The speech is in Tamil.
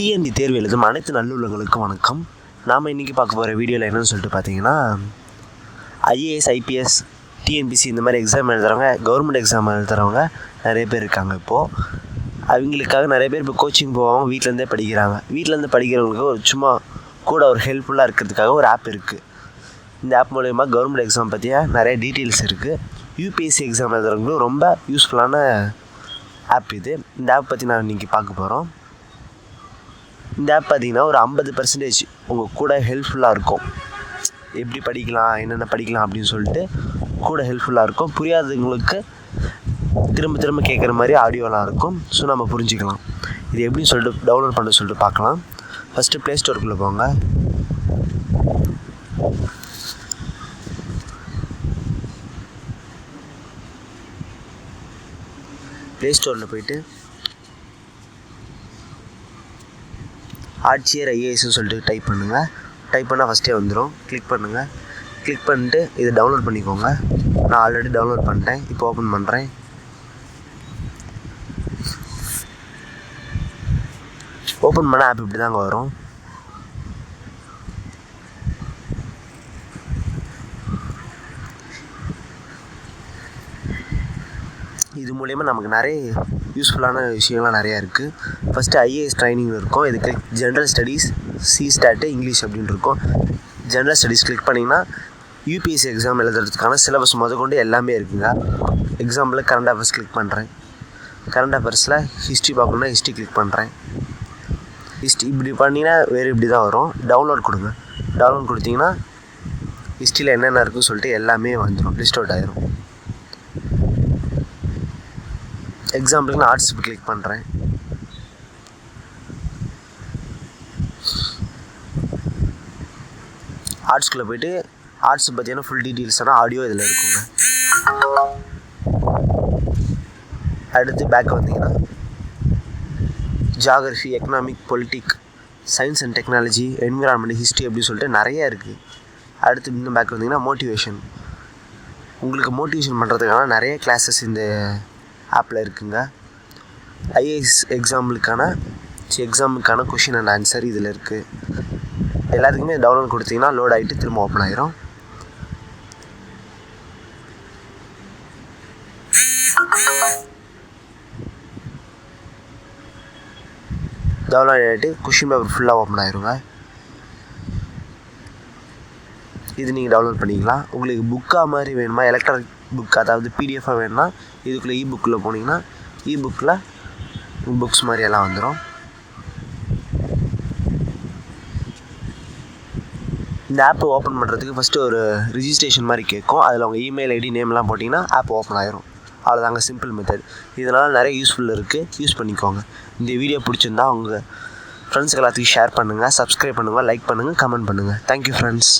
டிஎன்டி தேர்வு எழுதும் அனைத்து நல்லுள்ளங்களுக்கும் வணக்கம். நாம் இன்றைக்கி பார்க்க போகிற வீடியோவில் என்னென்னு சொல்லிட்டு பார்த்தீங்கன்னா ஐஏஎஸ் ஐபிஎஸ் டிஎன்பிசி இந்த மாதிரி எக்ஸாம் எழுதுகிறவங்க கவர்மெண்ட் எக்ஸாம் எழுதுகிறவங்க நிறைய பேர் இருக்காங்க இப்போது அவங்களுக்காக நிறைய பேர் இப்போ கோச்சிங் போவாங்க வீட்டிலேருந்தே படிக்கிறாங்க. வீட்டிலேருந்து படிக்கிறவங்களுக்கு ஒரு சும்மா கூட ஒரு ஹெல்ப்ஃபுல்லாக இருக்கிறதுக்காக ஒரு ஆப் இருக்குது இந்த ஆப் மூலயமா கவர்மெண்ட் எக்ஸாம் பற்றிய நிறைய டீட்டெயில்ஸ் இருக்குது யூபிஎஸ்சி எக்ஸாம் எழுதுறவங்களும் ரொம்ப யூஸ்ஃபுல்லான ஆப் இது. இந்த ஆப் பற்றி நான் இன்றைக்கி பார்க்க போகிறோம் இந்த ஆப் பார்த்தீங்கன்னா ஒரு ஐம்பது பர்சன்டேஜ் உங்கள் கூட ஹெல்ப்ஃபுல்லாக இருக்கும். எப்படி படிக்கலாம் என்னென்ன படிக்கலாம் அப்படின்னு சொல்லிட்டு கூட ஹெல்ப்ஃபுல்லாக இருக்கும். புரியாதவங்களுக்கு திரும்ப திரும்ப கேட்குற மாதிரி ஆடியோலாம் இருக்கும். ஸோ நம்ம புரிஞ்சுக்கலாம். இது எப்படின்னு சொல்லிட்டு டவுன்லோட் பண்ண சொல்லிட்டு பார்க்கலாம். ஃபஸ்ட்டு ப்ளே ஸ்டோருக்குள்ளே போங்க. ப்ளே ஸ்டோரில் போயிட்டு ஆட்சியர் ஐஏஎஸ்னு சொல்லிட்டு டைப் பண்ணுங்கள் டைப் பண்ணால் ஃபஸ்ட்டே வந்துடும் கிளிக் பண்ணுங்கள் கிளிக் பண்ணிட்டு இதை டவுன்லோட் பண்ணிக்கோங்க. நான் ஆல்ரெடி டவுன்லோட் பண்ணிட்டேன். இப்போ ஓப்பன் பண்ணுறேன் ஓப்பன் பண்ண ஆப் இப்படி தாங்க வரும். இது மூலயமா நமக்கு நிறைய யூஸ்ஃபுல்லான விஷயங்கள்லாம் நிறையா இருக்குது ஃபஸ்ட்டு ஐஏஎஸ் ட்ரைனிங் இருக்கும். இதுக்கு ஜென்ரல் ஸ்டடீஸ் சி ஸ்டாட்டு இங்கிலீஷ் அப்படின்னு இருக்கும். ஜென்ரல் ஸ்டடீஸ் கிளிக் பண்ணிங்கன்னா யூபிஎஸ்சி எக்ஸாம் எழுதுறதுக்கான சிலபஸ் முதற்கொண்டு எல்லாமே இருக்குங்க. எக்ஸாம்பிள் கரண்ட் அஃபேர்ஸ் கிளிக் பண்ணுறேன் கரண்ட் அஃபேர்ஸில் ஹிஸ்ட்ரி பார்க்கணுன்னா ஹிஸ்ட்ரி கிளிக் பண்ணுறேன் ஹிஸ்ட்ரி இப்படி பண்ணிங்கன்னா வேறு இப்படி தான் வரும். டவுன்லோட் கொடுங்க. டவுன்லோட் கொடுத்தீங்கன்னா ஹிஸ்ட்ரியில் என்னென்ன இருக்குன்னு சொல்லிட்டு எல்லாமே வந்துடும் லிஸ்ட் அவுட் ஆயிரும். எக்ஸாம்பிளுக்கு நான் ஆர்ட்ஸ் கிளிக் பண்ணுறேன் ஆர்ட்ஸ்குள்ளே போயிட்டு ஆர்ட்ஸ் பார்த்தீங்கன்னா ஃபுல் டீட்டெயில்ஸான ஆடியோ இதில் இருக்குங்க. அடுத்து பேக் வந்தீங்கன்னா geography economic politic science and technology environment history அப்படின்னு சொல்லிட்டு நிறைய இருக்குது அடுத்து இன்னும் பேக் வந்தீங்கன்னா மோட்டிவேஷன் உங்களுக்கு மோட்டிவேஷன் பண்ணுறதுக்கான நிறைய கிளாஸஸ் இந்த ஆப்பில் இருக்குங்க. ஐஏஎஸ் எக்ஸாம்பிளுக்கான எக்ஸாமுக்கான கொஷின் அண்ட் ஆன்சர் இதில் இருக்குது எல்லாத்துக்குமே டவுன்லோட் கொடுத்தீங்கன்னா லோட் ஆகிட்டு திரும்ப ஓப்பன் ஆகிரும் டவுன்லோட் ஆகிட்டு கொஷின் பேப்பர் ஃபுல்லாக ஓப்பன் ஆயிருங்க. இது நீங்கள் டவுன்லோட் பண்ணிக்கலாம். உங்களுக்கு புக்காக மாதிரி வேணுமா? எலக்ட்ரானிக் புக் அதாவது பிடிஎஃபாக வேணும்னா இதுக்குள்ளே இ புக்கில் போனீங்கன்னா இ புக்கில் புக்ஸ் மாதிரி எல்லாம் வந்துடும் இந்த ஆப்பை ஓப்பன் பண்ணுறதுக்கு ஃபஸ்ட்டு ஒரு ரிஜிஸ்ட்ரேஷன் மாதிரி கேட்கும். அதில் உங்கள் இமெயில் ஐடி நேம்லாம் போட்டிங்கன்னா ஆப் ஓப்பன் ஆயிரும். அவ்வளோதாங்க சிம்பிள் மெத்தட் இதனால் நிறைய யூஸ்ஃபுல் இருக்குது யூஸ் பண்ணிக்கோங்க. இந்த வீடியோ பிடிச்சிருந்தா உங்கள் ஃப்ரெண்ட்ஸுக்கு எல்லாத்துக்கும் ஷேர் பண்ணுங்கள் சப்ஸ்கிரைப் பண்ணுங்கள் லைக் பண்ணுங்கள் கமெண்ட் பண்ணுங்கள் தேங்க்யூ ஃப்ரெண்ட்ஸ்